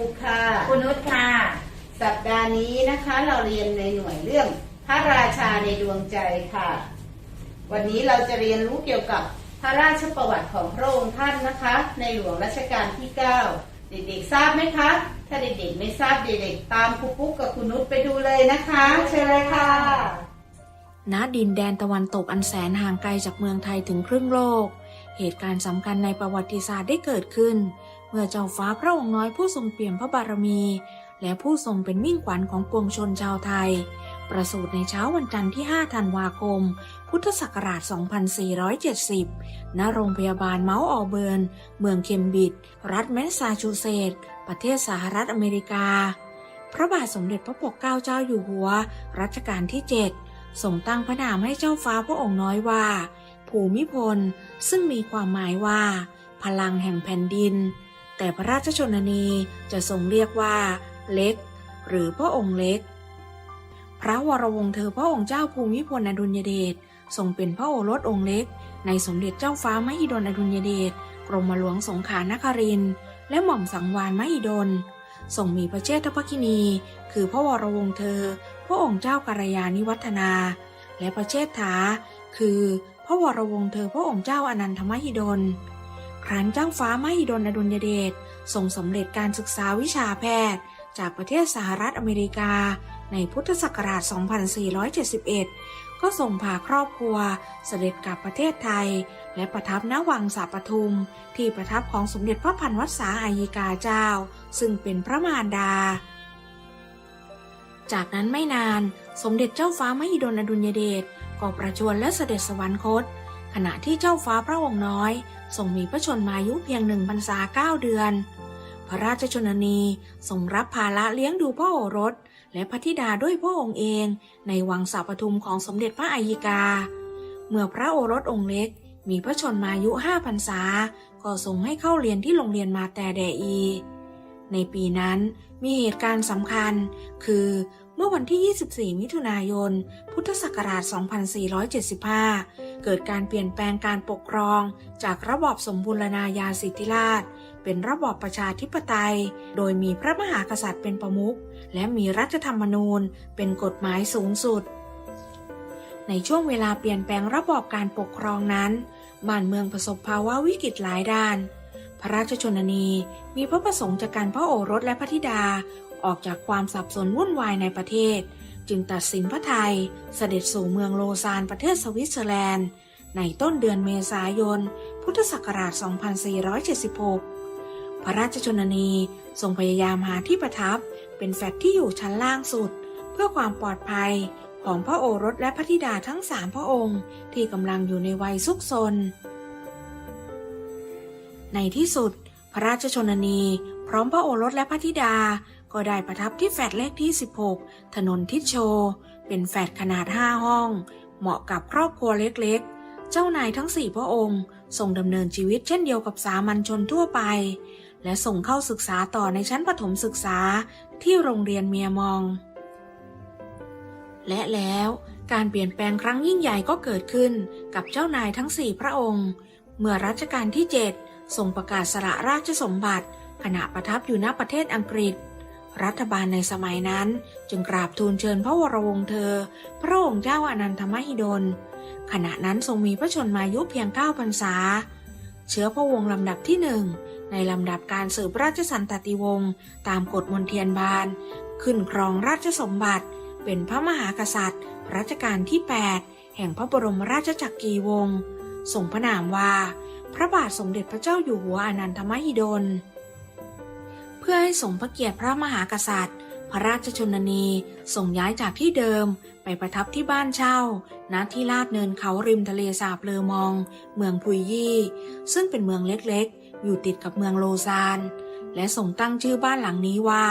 ดีค่ะเด็กๆครูปุ๊กค่ะ คุณนุชค่ะ สัปดาห์นี้นะคะเราเรียนในหน่วยเรื่องพระราชาในดวงใจค่ะ วันนี้เราจะเรียนรู้เกี่ยวกับพระราชประวัติของพระองค์ท่านนะคะ ในหลวงรัชกาลที่ 9 เด็กๆทราบไหมคะ ถ้าเด็กๆไม่ทราบเด็กๆตามครูปุ๊กกับคุณนุชไปดูเลยนะคะ เชิญเลยค่ะ ณ ดินแดนตะวันตกอันแสนห่างไกลจากเมืองไทยถึงครึ่งโลก เหตุการณ์สำคัญในประวัติศาสตร์ได้เกิดขึ้น เมื่อเจ้าฟ้าพระองค์น้อยผู้ทรงเปี่ยมพระบารมี และผู้ทรงเป็นมิ่งขวัญของปวงชนชาวไทย ประสูติในเช้าวันจันทร์ที่ 5 ธันวาคม พุทธศักราช 2470 ณ โรงพยาบาลเมาส์ออเบิร์น เมืองเคมบริดจ์ รัฐแมสซาชูเซตส์ ประเทศสหรัฐอเมริกา พระบาทสมเด็จพระปกเกล้าเจ้าอยู่หัว รัชกาลที่ 7 ทรงตั้งพระนามให้เจ้าฟ้าพระองค์น้อยว่า ภูมิพล ซึ่งมีความหมายว่า พลังแห่งแผ่นดิน แต่พระราชชนนีจะทรงเรียกว่า เล็ก หรือพระองค์เล็ก พระวรวงศ์เธอพระองค์เจ้าภูมิพลอดุลยเดชทรงเป็นพระโอรสองค์เล็ก ในสมเด็จเจ้าฟ้ามหิดลอดุลยเดชกรมหลวงสงขลานครินและหม่อมสังวานมหิดลทรงมีพระเชษฐภคินี คือพระวรวงศ์เธอ พระองค์เจ้ากัลยาณิวัฒนา และพระเชษฐา คือพระวรวงศ์เธอพระองค์เจ้าอนันทมหิดล ครั้นเจ้าฟ้า มหิดลอดุลยเดชทรงสำเร็จการศึกษาวิชาแพทย์ จากประเทศสหรัฐอเมริกา ในพุทธศักราช 2471 ก็ส่งพาครอบครัวเสด็จกลับประเทศไทย และประทับณวังสาปทุม ที่ประทับของสมเด็จพระพันวษาอายิกาเจ้า ซึ่งเป็นพระมารดา จากนั้นไม่นานสมเด็จเจ้าฟ้ามหิดลอดุลยเดชก็ประชวรและเสด็จสวรรคต ขณะที่เจ้าฟ้าพระองค์น้อย ทรงมีพระชนมายุเพียงหนึ่งพรรษาเก้าเดือน พระราชชนนีทรงรับภาระเลี้ยงดูพระโอรส และพระธิดาด้วยพระองค์เอง ในวังสาปทุมของสมเด็จพระอัยิกา เมื่อพระโอรสองค์เล็ก มีพระชนมายุห้าพรรษา ก็ทรงให้เข้าเรียนที่โรงเรียนมาแต่แดอี ในปีนั้นมีเหตุการณ์สำคัญ คือ มื่อวันที่ 24 มิถุนายน พุทธศักราช 2475 เกิดการเปลี่ยนแปลงการปกครอง จากระบอบสมบูรณาญาสิทธิราช เป็นระบอบประชาธิปไตย โดยมีพระมหากษัตริย์เป็นประมุข และมีรัฐธรรมนูญ เป็นกฎหมายสูงสุด ในช่วงเวลาเปลี่ยนแปลงระบอบการปกครองนั้น บ้านเมืองประสบภาวะวิกฤตหลายด้านพระราชชนนีมีพระประสงค์จากการพระโอรสและพระธิดา ออกจากความสับสนวุ่นวายในประเทศ จึงตัดสินพระไทยเสด็จสู่เมืองโลซานประเทศสวิตเซอร์แลนด์ ในต้นเดือนเมษายน พุทธศักราช 2476 พระราชชนนีทรงพยายามหาที่ประทับเป็นแฟลตที่อยู่ชั้นล่างสุด เพื่อความปลอดภัยของพระโอรสและพระธิดาทั้งสามพระองค์ ที่กำลังอยู่ในวัยซุกซน ในที่สุด พระราชชนนี พร้อมพระโอรสและพระธิดา ก็ได้ประทับที่แฟลตเลขที่ 16 ถนนทิศโช เป็นแฟลตขนาด 5 ห้อง เหมาะกับครอบครัวเล็กๆ เจ้านายทั้งสี่พระองค์ทรงดำเนินชีวิตเช่นเดียวกับสามัญชนทั่วไป และส่งเข้าศึกษาต่อในชั้นประถมศึกษาที่โรงเรียนเมียมอง และแล้วการเปลี่ยนแปลงครั้งยิ่งใหญ่ก็เกิดขึ้นกับเจ้านายทั้งสี่พระองค์ เมื่อรัชกาลที่ 7 ทรงประกาศสละราชสมบัติ ขณะประทับอยู่ณประเทศอังกฤษ รัฐบาลในสมัยนั้น จึงกราบทูลเชิญพระวรวงศ์เธอ พระองค์เจ้าอนันทมหิดล ขณะนั้นทรงมีพระชนมายุเพียง9พรรษา เชื้อพระวงศ์ลำดับที่หนึ่งในลำดับการสืบราชสันตติวงศ์ตามกฎมนเทียนบาน ขึ้นครองราชสมบัติ เป็นพระมหากษัตริย์ รัชกาลที่ 8 แห่งพระบรมราชจักรีวงศ์ทรงพระนามว่า พระบาทสมเด็จพระเจ้าอยู่หัวอนันทมหิดล พื่อให้สมพระเกียรติพระมหากษัตริย์ พระราชชนนีส่งย้ายจากที่เดิมไปประทับที่บ้านเช่า ณ ที่ลาดเนินเขาริมทะเลสาบเลอมอง เมืองพุยยี่ ซึ่งเป็นเมืองเล็กๆ อยู่ติดกับเมืองโลซาน และส่งตั้งชื่อบ้านหลังนี้ว่า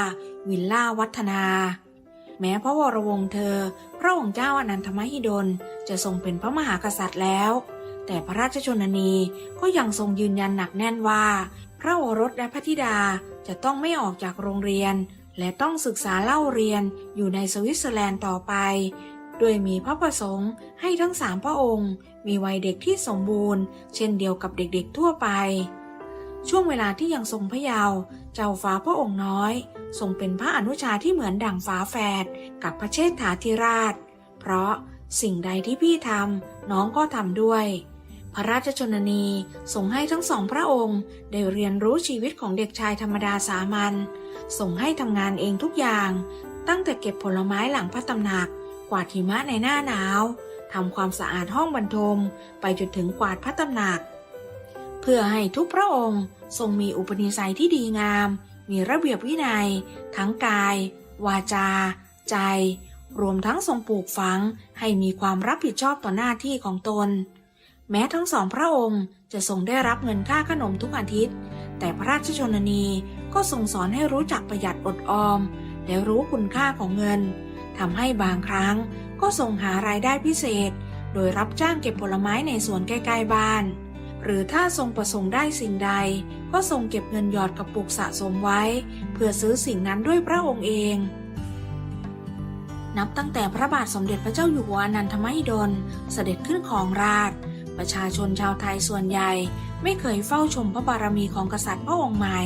วิลล่าวัฒนา แม้พระวรวงศ์เธอ พระองค์เจ้าอนันทมหิดลจะทรงเป็นพระมหากษัตริย์แล้ว แต่พระราชชนนีก็ยังทรงยืนยันหนักแน่นว่า พระโอรสและพระธิดา จะต้องไม่ออกจากโรงเรียน และต้องศึกษาเล่าเรียนอยู่ในสวิตเซอร์แลนด์ต่อไป โดยมีพระประสงค์ให้ทั้งสามพระองค์ มีวัยเด็กที่สมบูรณ์ เช่นเดียวกับเด็กๆทั่วไป ช่วงเวลาที่ยังทรงพระเยาว์เจ้าฟ้าพระองค์น้อย ทรงเป็นพระอนุชาที่เหมือนดั่งฟ้าแฝดกับพระเชษฐาธิราช เพราะสิ่งใดที่พี่ทำน้องก็ทำด้วย พระราชชนนีส่งให้ทั้งสองพระองค์ได้เรียนรู้ชีวิตของเด็กชายธรรมดาสามัญส่งให้ทำงานเองทุกอย่าง ตั้งแต่เก็บผลไม้หลังพระตำหนัก กวาดหิมะในหน้าหนาวทำความสะอาดห้องบรรทม ไปจนถึงกวาดพระตำหนัก เพื่อให้ทุกพระองค์ทรงมีอุปนิสัยที่ดีงาม มีระเบียบวินัย ทั้งกาย วาจา ใจ รวมทั้งทรงปลูกฝัง ให้มีความรับผิดชอบต่อหน้าที่ของตน แม้ทั้งสองพระองค์จะทรงได้รับเงินค่าขนมทุกอาทิตย์ แต่พระราชชนนีก็ทรงสอนให้รู้จักประหยัดอดออม และรู้คุณค่าของเงินทำให้บางครั้งก็ทรงหารายได้พิเศษ โดยรับจ้างเก็บผลไม้ในสวนใกล้ๆบ้าน หรือถ้าทรงประสงค์ได้สิ่งใด ก็ทรงเก็บเงินหยอดกระปุกสะสมไว้ เพื่อซื้อสิ่งนั้นด้วยพระองค์เองนับตั้งแต่พระบาทสมเด็จพระเจ้าอยู่หัวอนันทมหิดลเสด็จขึ้นของราช ประชาชนชาวไทยส่วนใหญ่ไม่เคยเฝ้าชมพระบารมีของกษัตริย์พระองค์ใหม่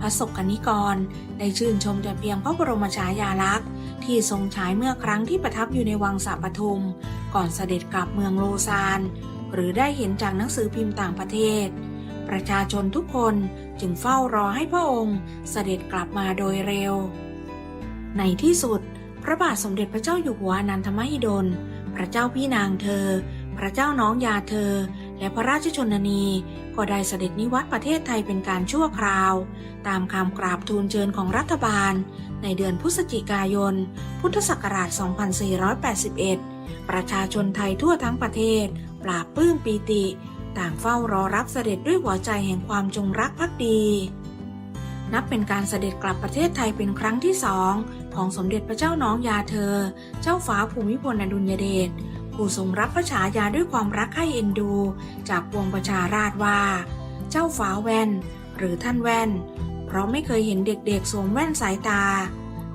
พระศกนิกรได้ชื่นชมแต่เพียงพระบรมฉายาลักษณ์ที่ทรงฉายเมื่อครั้งที่ประทับอยู่ในวังสะปทุม ก่อนเสด็จกลับเมืองโลซาน หรือได้เห็นจากหนังสือพิมพ์ต่างประเทศ ประชาชนทุกคนจึงเฝ้ารอให้พระองค์เสด็จกลับมาโดยเร็ว ในที่สุด พระบาทสมเด็จพระเจ้าอยู่หัวอนันทมหิดล พระเจ้าพี่นางเธอ พระเจ้าน้องยาเธอ และพระราชชนนีก็ได้เสด็จนิวัตประเทศไทยเป็นการชั่วคราว ตามคำกราบทูลเชิญของรัฐบาล ในเดือนพฤศจิกายน พุทธศักราช 2481 ประชาชนไทยทั่วทั้งประเทศ ปราบปลื้มปีติ ต่างเฝ้ารอรับเสด็จด้วยหัวใจแห่งความจงรักภักดีนับเป็นการเสด็จกลับประเทศไทยเป็นครั้งที่สองของสมเด็จพระเจ้าน้องยาเธอ เจ้าฟ้าภูมิพลอดุลยเดช ผู้ทรงรับพระฉายาด้วยความรักใคร่เอ็นดู จากปวงประชาราษฎร์ว่า เจ้าฟ้าแว่น หรือท่านแว่น เพราะไม่เคยเห็นเด็กๆสวมแว่นสายตา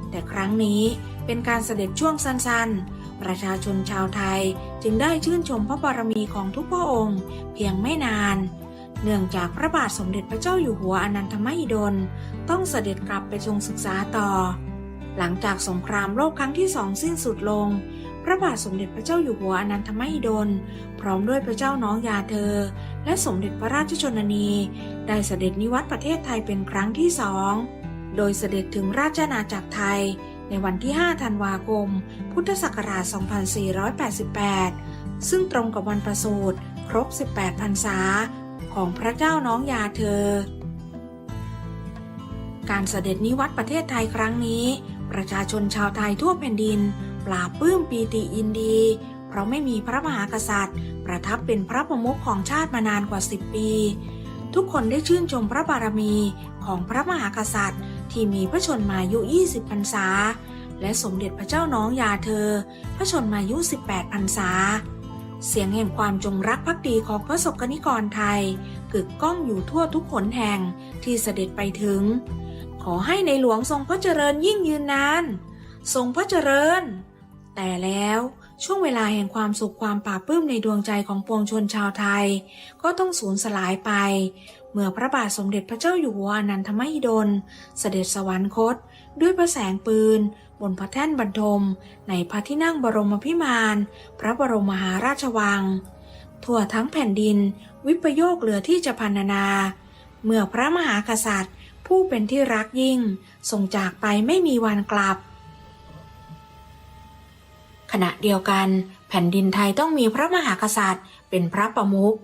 แต่ครั้งนี้เป็นการเสด็จช่วงสั้นๆ ประชาชนชาวไทยจึงได้ชื่นชมพระบารมีของทุกพระองค์ เพียงไม่นาน เนื่องจากพระบาทสมเด็จพระเจ้าอยู่หัวอนันทมหิดล ต้องเสด็จกลับไปทรงศึกษาต่อ หลังจากสงครามโลกครั้งที่สองสิ้นสุดลง พระบาทสมเด็จพระเจ้าอยู่หัวอนันทมหิดล พร้อมด้วยพระเจ้าน้องยาเธอ และสมเด็จพระราชชนนี ได้เสด็จนิวัตประเทศไทยเป็นครั้งที่สอง โดยเสด็จถึงราชอาณาจักรไทย ในวันที่ 5 ธันวาคม พุทธศักราช 2488 ซึ่งตรงกับวันประสูติครบ 18 พรรษา ของพระเจ้าน้องยาเธอ การเสด็จนิวัตประเทศไทยครั้งนี้ ประชาชนชาวไทยทั่วแผ่นดิน ปราบปื้มปีติยินดี เพราะไม่มีพระมหากษัตริย์ ประทับเป็นพระประมุขของชาติมานานกว่า 10 ปี ทุกคนได้ชื่นชมพระบารมีของพระมหากษัตริย์ ที่มีพระชนมายุ 20 พรรษา และสมเด็จพระเจ้าน้องยาเธอ พระชนมายุ 18 พรรษา เสียงแห่งความจงรักภักดีของพระศกนิกรไทย กึกก้องอยู่ทั่วทุกขนแห่งที่เสด็จไปถึงขอให้ในหลวงทรงพระเจริญยิ่งยืนนาน ทรงพระเจริญ แต่แล้วช่วงเวลาแห่งความสุขความปราบปื้มในดวงใจของปวงชนชาวไทย ก็ต้องสูญสลายไป เมื่อพระบาทสมเด็จพระเจ้าอยู่หัวอนันทมหิดล เสด็จสวรรคต ด้วยพระแสงปืน บนพระแท่นบรรทม ในพระที่นั่งบรมพิมานพระบรมมหาราชวัง ทั่วทั้งแผ่นดิน วิปโยคเหลือที่จะพรรณนา เมื่อพระมหากษัตริย์ ผู้เป็นที่รักยิ่งทรงจากไปไม่มีวันกลับ ขณะเดียวกัน แผ่นดินไทยต้องมีพระมหากษัตริย์ เป็นพระประมุข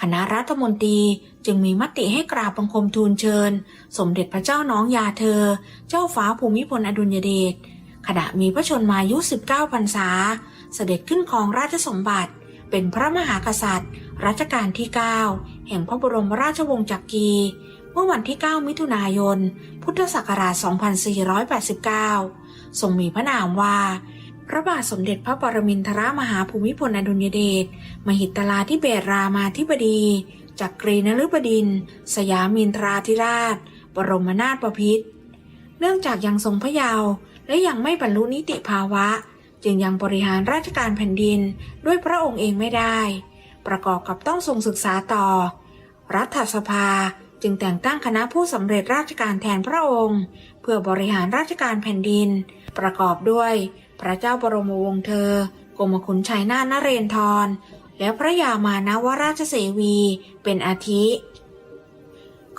คณะรัฐมนตรีจึงมีมติให้กราบบังคมทูลเชิญ สมเด็จพระเจ้าน้องยาเธอ เจ้าฟ้าภูมิพลอดุลยเดชขณะมีพระชนมายุ 19 พรรษา เสด็จขึ้นครองราชสมบัติ เป็นพระมหากษัตริย์ รัชกาลที่ 9 แห่งพระบรมราชวงศ์จักรี เมื่อวันที่ 9 มิถุนายน พุทธศักราช 2489 ทรงมีพระนามว่า พระบาทสมเด็จพระปรมินทรมหาภูมิพลอดุลยเดช มหิตลาธิเบศรามาธิบดี จักรีนฤบดิน สยามินทราธิราช บรมนาถบพิตร เนื่องจากยังทรงพระเยาว์และยังไม่บรรลุนิติภาวะ จึงยังบริหารราชการแผ่นดินด้วยพระองค์เองไม่ได้ ประกอบกับต้องทรงศึกษาต่อ รัฐสภาจึงแต่งตั้งคณะผู้สำเร็จราชการแทนพระองค์ เพื่อบริหารราชการแผ่นดิน ประกอบด้วย พระเจ้าบรมวงศ์เธอกรมขุนชัยนาทนเรนทร และพระยามานวราชเสวีเป็นอาทิ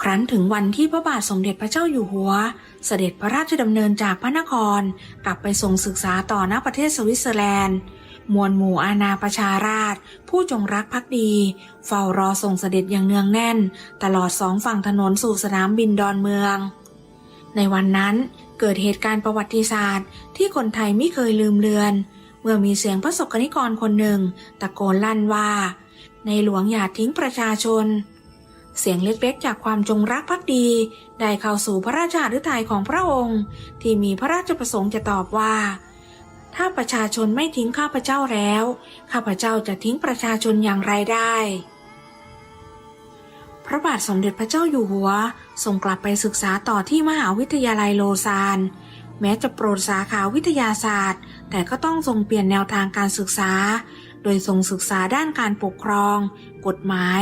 ครั้นถึงวันที่พระบาทสมเด็จพระเจ้าอยู่หัว เสด็จพระราชดำเนินจากพระนครกลับไปทรงศึกษาต่อณประเทศสวิตเซอร์แลนด์ มวลหมู่อาณาประชาราช ผู้จงรักภักดี เฝ้ารอทรงเสด็จอย่างเนืองแน่น ตลอดสองฝั่งถนนสู่สนามบินดอนเมือง ในวันนั้น เกิดเหตุการณ์ประวัติศาสตร์ ที่คนไทยไม่เคยลืมเลือน เมื่อมีเสียงพระสกนิกรคนหนึ่ง ตะโกนลั่นว่า ในหลวงอย่าทิ้งประชาชน เสียงเล็กๆจากความจงรักภักดี ได้เข้าสู่พระราชาฤทัยของพระองค์ ที่มีพระราชประสงค์จะตอบว่า ถ้าประชาชนไม่ทิ้งข้าพเจ้าแล้ว ข้าพเจ้าจะทิ้งประชาชนอย่างไรได้ พระบาทสมเด็จพระเจ้าอยู่หัวทรงกลับไปศึกษาต่อที่มหาวิทยาลัยโลซานแม้จะโปรดสาขาวิทยาศาสตร์ แต่ก็ต้องทรงเปลี่ยนแนวทางการศึกษา โดยทรงศึกษาด้านการปกครอง กฎหมาย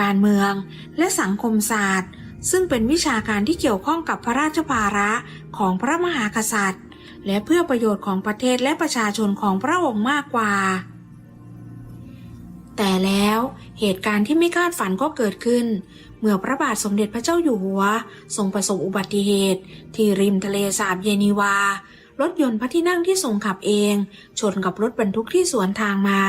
การเมือง และสังคมศาสตร์ ซึ่งเป็นวิชาการที่เกี่ยวข้องกับพระราชภาระของพระมหากษัตริย์ และเพื่อประโยชน์ของประเทศและประชาชนของพระองค์มากกว่า แต่แล้วเหตุการณ์ที่ไม่คาดฝันก็เกิดขึ้น เมื่อพระบาทสมเด็จพระเจ้าอยู่หัว ทรงประสบอุบัติเหตุ ที่ริมทะเลสาบเยนีวารถยนต์พระที่นั่งที่ทรงขับเอง ชนกับรถบรรทุกที่สวนทางมา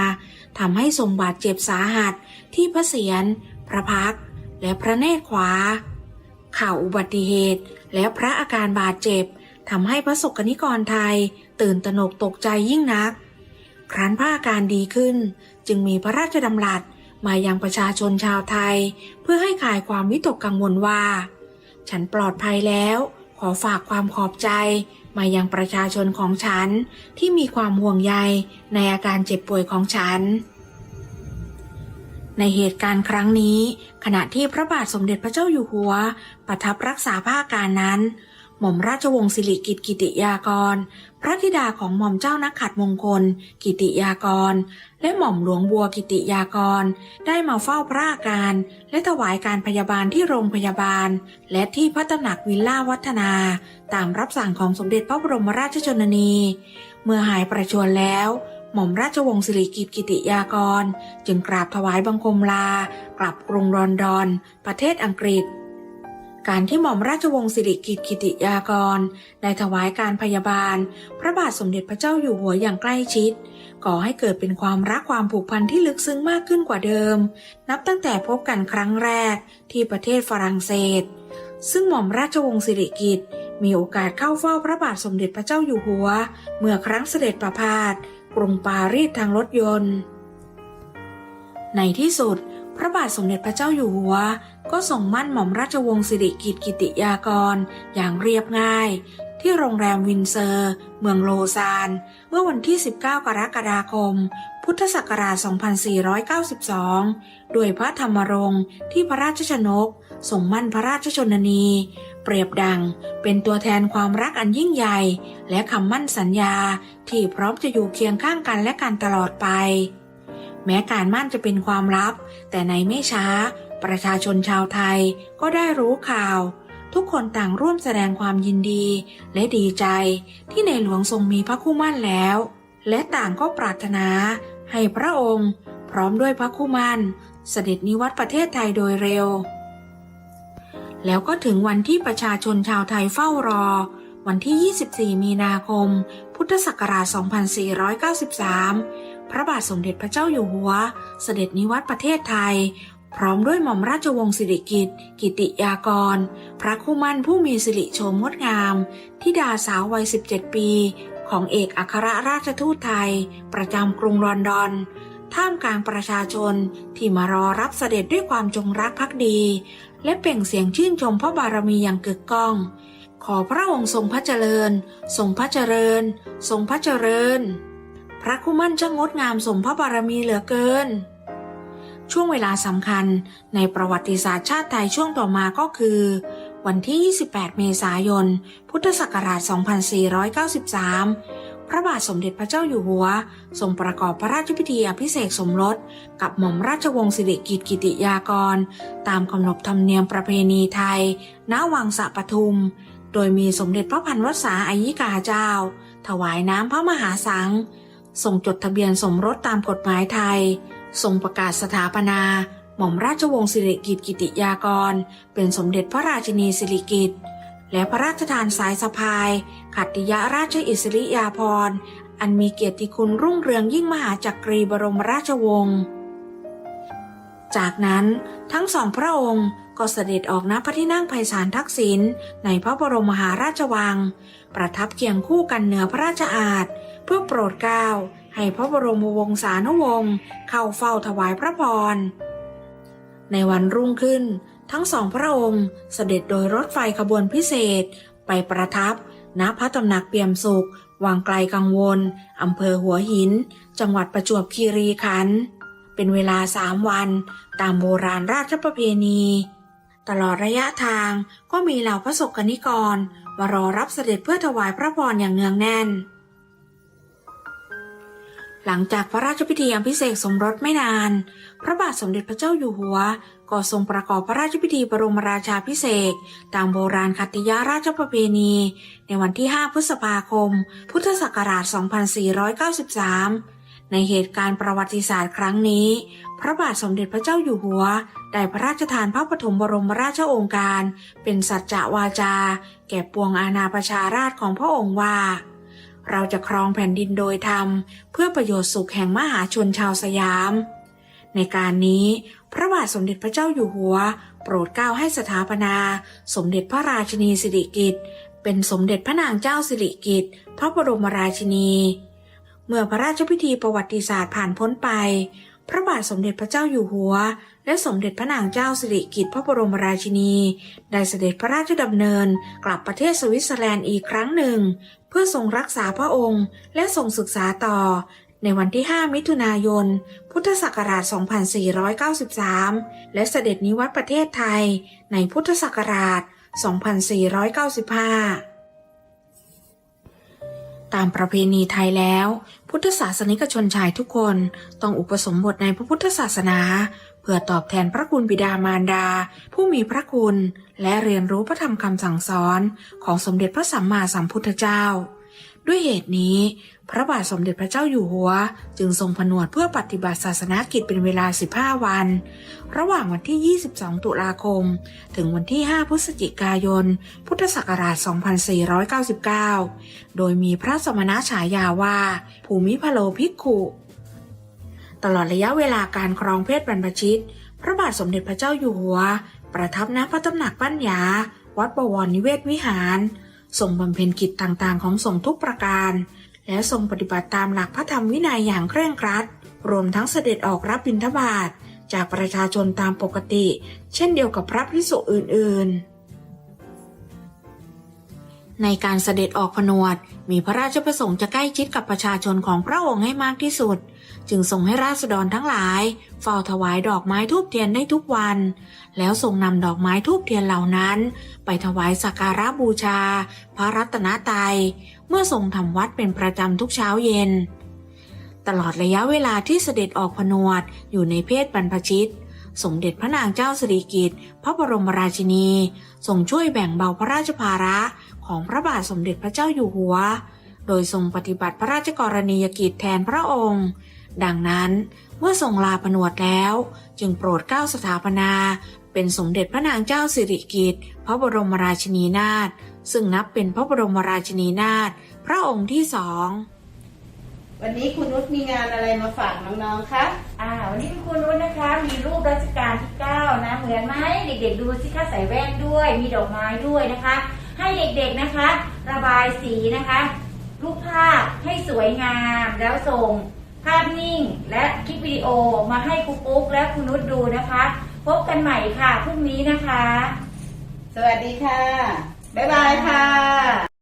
ทำให้ทรงบาดเจ็บสาหัส ที่พระเศียรพระพัก และพระเนตรขวา ข่าวอุบัติเหตุ และพระอาการบาดเจ็บทำให้พระสกนิกรไทย ตื่นตระหนกตกใจยิ่งนัก ครั้นพระอาการดีขึ้น จึงมีพระราชดำรัสมายังประชาชนชาวไทย เพื่อให้คลายความวิตกกังวลว่า ฉันปลอดภัยแล้ว ขอฝากความขอบใจ มายังประชาชนของฉันที่มีความห่วงใยในอาการเจ็บป่วยของฉัน ในเหตุการณ์ครั้งนี้ ขณะที่พระบาทสมเด็จพระเจ้าอยู่หัว ประทับรักษาผ้าการนั้น หม่อมราชวงศ์สิริกิติกิติยากร พระธิดาของหม่อมเจ้านักขัดมงคล กิติยากร และหม่อมหลวงบัวกิติยากร ได้มาเฝ้าพระอาการ และถวายการพยาบาลที่โรงพยาบาล และที่พระตำหนักวิลล่าวัฒนา ตามรับสั่งของสมเด็จพระบรมราชชนนี เมื่อหายประชวรแล้วหม่อมราชวงศ์สิริกิติกิติยากร จึงกราบถวายบังคมลากลับกรุงลอนดอน ประเทศอังกฤษ การที่หม่อมราชวงศ์สิริกิติกิติยากร ได้ถวายการพยาบาล พระบาทสมเด็จพระเจ้าอยู่หัวอย่างใกล้ชิด ก่อให้เกิดเป็นความรักความผูกพันที่ลึกซึ้งมากขึ้นกว่าเดิม นับตั้งแต่พบกันครั้งแรกที่ประเทศฝรั่งเศส ซึ่งหม่อมราชวงศ์สิริกิติ์มีโอกาสเข้าเฝ้าพระบาทสมเด็จพระเจ้าอยู่หัว เมื่อครั้งเสด็จประพาสกรุงปารีสทางรถยนต์ ในที่สุด พระบาทสมเด็จพระเจ้าอยู่หัว ก็ส่งมั่นหม่อมราชวงศ์สิริกิติกิติยากร อย่างเรียบง่าย ที่โรงแรมวินเซอร์ เมืองโลซาน เมื่อวันที่ 19 กรกฎาคม พุทธศักราช 2492 โดยพระธรรมรงค์ที่พระราชชนก ส่งมั่นพระราชชนนี เปรียบดังเป็นตัวแทนความรักอันยิ่งใหญ่ และคำมั่นสัญญาที่พร้อมจะอยู่เคียงข้างกันและกันตลอดไป แม้การมั่นจะเป็นความลับ แต่ในไม่ช้า ประชาชนชาวไทยก็ได้รู้ข่าว ทุกคนต่างร่วมแสดงความยินดี และดีใจที่ในหลวงทรงมีพระคู่มั่นแล้ว และต่างก็ปรารถนาให้พระองค์ พร้อมด้วยพระคู่มั่น เสด็จนิวัตประเทศไทยโดยเร็ว แล้วก็ถึงวันที่ประชาชนชาวไทยเฝ้ารอ วันที่ 24 มีนาคม พุทธศักราช 2493 พระบาทสมเด็จพระเจ้าอยู่หัว เสด็จนิวัตประเทศไทย พร้อมด้วยหม่อมราชวงศ์สิริกิติ์กิติยากร พระคู่มั่นผู้มีสิริโฉมงดงามทิดาสาววัย 17 ปี ของเอกอัครราชทูตไทย ประจำกรุงลอนดอนท่ามกลางประชาชนที่มารอรับเสด็จด้วยความจงรักภักดี และเปล่งเสียงชื่นชมพระบารมีอย่างกึกก้อง ขอพระองค์ทรงพระเจริญ ทรงพระเจริญ ทรงพระเจริญ พระคู่มั่นช่างงดงามสมพระบารมีเหลือเกิน ช่วงเวลาสำคัญในประวัติศาสตร์ชาติไทยช่วงต่อมาก็คือ วันที่ 28 เมษายน พุทธศักราช 2493 พระบาทสมเด็จพระเจ้าอยู่หัว ทรงประกอบพระราชพิธีอภิเษกสมรส กับหม่อมราชวงศ์สิริกิติกิติยากร ตามกำหนดธรรมเนียมประเพณีไทย ณ วังสะปทุม โดยมีสมเด็จพระพันวษาอายิกาเจ้า ถวายน้ำพระมหาสัง รงจดทะเบียนสมรสตามกฎหมายไทยทรงประกาศสถาปนา หม่อมราชวงศ์สิริกิติ์กิติยากร เป็นสมเด็จพระราชินีสิริกิติ์และพระราชทานสายสะพาย ขัตติยราชอิสริยาภรณ์อันมีเกียรติคุณรุ่งเรืองยิ่งมหาจักรีบรมราชวงศ์จากนั้นทั้งสองพระองค์ก็เสด็จออกณพระที่นั่งไพศาลทักษิณในพระบรมมหาราชวัง ประทับเคียงคู่กันเหนือพระราชอาณ เพื่อโปรดเกล้าให้พระบรมวงศานุวงศ์เข้าเฝ้าถวายพระพร ในวันรุ่งขึ้นทั้งสองพระองค์เสด็จโดยรถไฟขบวนพิเศษ ไปประทับณพระตำหนักเปี่ยมสุข วังไกลกังวลอำเภอหัวหิน จังหวัดประจวบคีรีขันธ์เป็นเวลาสามวัน ตามโบราณราชประเพณี ตลอดระยะทางก็มีเหล่าพระสกนิกรมารอรับเสด็จเพื่อถวายพระพรอย่างเนืองแน่น หลังจากพระราชพิธีอภิเษกสมรสไม่นาน พระบาทสมเด็จพระเจ้าอยู่หัว ก็ทรงประกอบพระราชพิธีบรมราชาพิเศษตามโบราณคัติยาราชประเพณี ในวันที่ 5 พฤษภาคม พุทธศักราช 2493 ในเหตุการณ์ประวัติศาสตร์ครั้งนี้ พระบาทสมเด็จพระเจ้าอยู่หัว ได้พระราชทานพระปฐมบรมราชโองการ เป็นสัจจะวาจา แก่ปวงอาณาประชาราชของพระองค์ว่า เราจะครองแผ่นดินโดยธรรม เพื่อประโยชน์สุขแห่งมหาชนชาวสยาม ในการนี้ พระบาทสมเด็จพระเจ้าอยู่หัว โปรดเกล้าให้สถาปนา สมเด็จพระราชินีสิริกิติ์เป็นสมเด็จพระนางเจ้าสิริกิติ์พระบรมราชินี เมื่อพระราชพิธีประวัติศาสตร์ผ่านพ้นไป พระบาทสมเด็จพระเจ้าอยู่หัว และสมเด็จพระนางเจ้าสิริกิติ์พระบรมราชินี ได้เสด็จพระราชดำเนินกลับประเทศสวิตเซอร์แลนด์อีกครั้งหนึ่ง พื่อทรงรักษาพระองค์และทรงศึกษาต่อ ในวันที่ 5 มิถุนายน พุทธศักราช 2493 และเสด็จนิวัตประเทศไทย ในพุทธศักราช 2495 ตามประเพณีไทยแล้ว พุทธศาสนิกชนชายทุกคนต้องอุปสมบทในพระพุทธศาสนา เพื่อตอบแทนพระคุณบิดามารดา ผู้มีพระคุณ และเรียนรู้พระธรรมคำสั่งสอนของสมเด็จพระสัมมาสัมพุทธเจ้า ด้วยเหตุนี้ พระบาทสมเด็จพระเจ้าอยู่หัว จึงทรงผนวดเพื่อปฏิบัติศาสนากิจเป็นเวลา 15 วัน ระหว่างวันที่ 22 ตุลาคม ถึงวันที่ 5 พฤศจิกายน พุทธศักราช 2499 โดยมีพระสมณฉายาว่า ภูมิพโลภิกขุ ตลอดระยะเวลาการครองเพศบรรพชิต พระบาทสมเด็จพระเจ้าอยู่หัว ประทับณพระตำหนักปัญญาวัดบวรนิเวศวิหารทรงบำเพ็ญกิจต่างๆ ของสงฆ์ทุกประการ และทรงปฏิบัติตามหลักพระธรรมวินัยอย่างเคร่งครัด รวมทั้งเสด็จออกรับบิณฑบาตจากประชาชนตามปกติ เช่นเดียวกับพระภิกษุอื่น ๆ ในการเสด็จออกผนวด มีพระราชประสงค์จะใกล้ชิดกับประชาชนของพระองค์ให้มากที่สุด จึงทรงให้ราษฎรทั้งหลายเฝ้าถวายดอกไม้ทูบเทียนได้ทุกวัน แล้วทรงนำดอกไม้ทูบเทียนเหล่านั้น ไปถวายสักการะบูชา พระรัตนตรัยเมื่อทรงทำวัดเป็นประจำทุกเช้าเย็น ตลอดระยะเวลาที่เสด็จออกผนวดอยู่ในเพศบรรพชิตสมเด็จพระนางเจ้าสิริกิติ์พระบรมราชินีทรงช่วยแบ่งเบาพระราชภาระ ของพระบาทสมเด็จพระเจ้าอยู่หัว โดยทรงปฏิบัติพระราชกรณียกิจแทนพระองค์ ดังนั้นเมื่อทรงลาผนวดแล้ว จึงโปรดเกล้าสถาปนา เป็นสมเด็จพระนางเจ้าสิริกิติ์พระบรมราชินีนาถซึ่งนับเป็นพระบรมราชินีนาถพระองค์ที่สองวันนี้คุณนุชมีงานอะไรมาฝากน้องๆ คะ อ่า วันนี้คุณครูนุชนะคะ มีรูปรัชกาลที่ 9 นะ เหมือนไหมเด็กๆ ดูสิคะใส่แว่นด้วย มีดอกไม้ด้วยนะคะ ให้เด็กๆนะคะ ระบายสีนะคะรูปภาพให้สวยงามแล้วส่งภาพนิ่งและคลิปวิดีโอมาให้ครูปุ๊กและคุณนุชดูนะคะ พบกันใหม่ค่ะพรุ่งนี้นะคะ สวัสดีค่ะ บ๊ายบายค่ะ